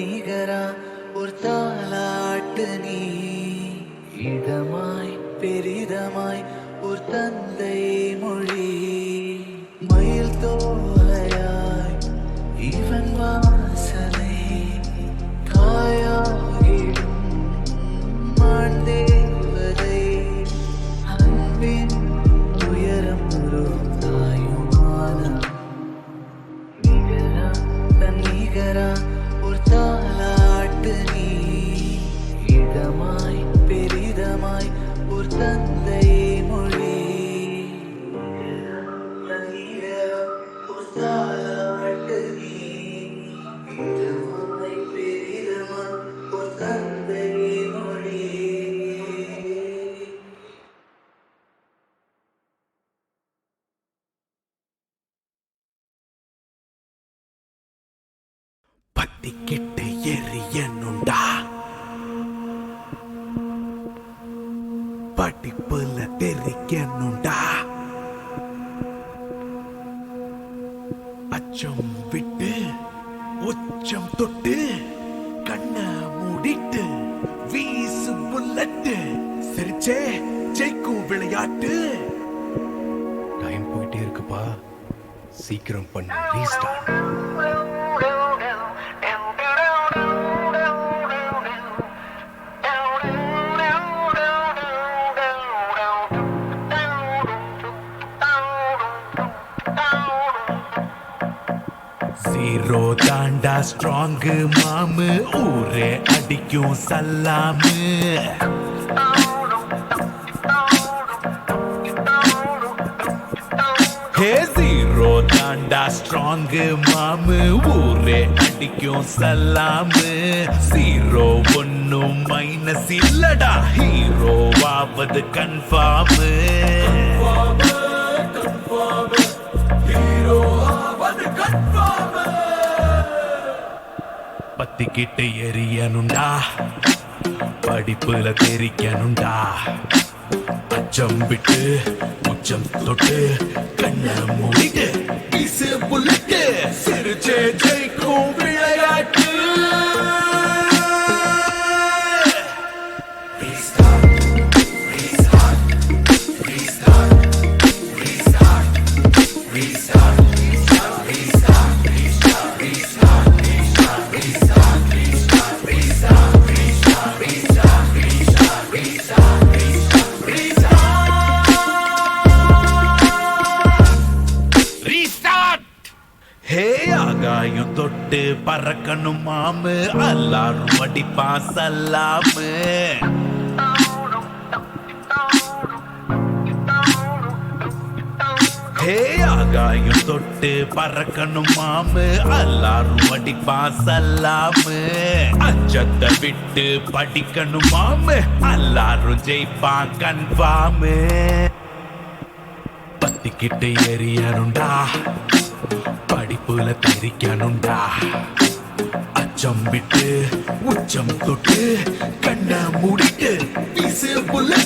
தன்னிகரா ஒரு தாலாட்டு நீ. இதமாய் பெரிதமாய் ஒரு தந்தை மொழி. மயில் தோலையாய் கப்பல தெரிக்கணும்டா அச்சம் விட்டு உச்சம் தொட்டு கண்ண மூடிட்டு வீசு புல்லட்டு. சிரிச்சே ஜெயிக்கும் விளையாட்டு. டைம் போயிட்டே இருக்குப்பா. சீக்கிரம் பண்ணு ரீஸ்டார்ட் ஹீரோ தாண்டா ஸ்ட்ராங் மாமு. ஊரே அடிக்கும் சல்லாமு. ஹே ஜீரோ தாண்டா ஸ்ட்ராங் மாமு. ஊரே அடிக்கும் சல்லாமு. ஜீரோ ஒன்னும் மைனஸ் இல்லடா. ஹீரோ ஆவது கன்ஃபார்மு பத்திக்கிட்டு எரியணுண்டா படிப்புல தெரிக்கணுண்டா அச்சம் விட்டு உச்சம் தொட்டு கண்ண மூடிட்டு வீசு புல்லட்டு சிரிச்சே ஜெயிக்கும் விளையாட்டு. ஹே ஆகாயம் தொட்டு பறக்கணும் மாமு. அல்லாரும் அடிப்பா சல்லாமு. ஹே ஆகாயம் தொட்டு பறக்கணும் மாமு. அல்லாரும் அடிப்பா சல்லாமு. அச்சத்தை விட்டு படிக்கணும் மாமு. அல்லாரும் ஜெயிப்பா கன்ஃபாமு பத்திக்கிட்டு எரியணுண்டா படிப்புல தெரிக்கணுண்டா அச்சம் விட்டு உச்சம் தொட்டு கண்ண மூடிட்டு வீசு புல்லட்டு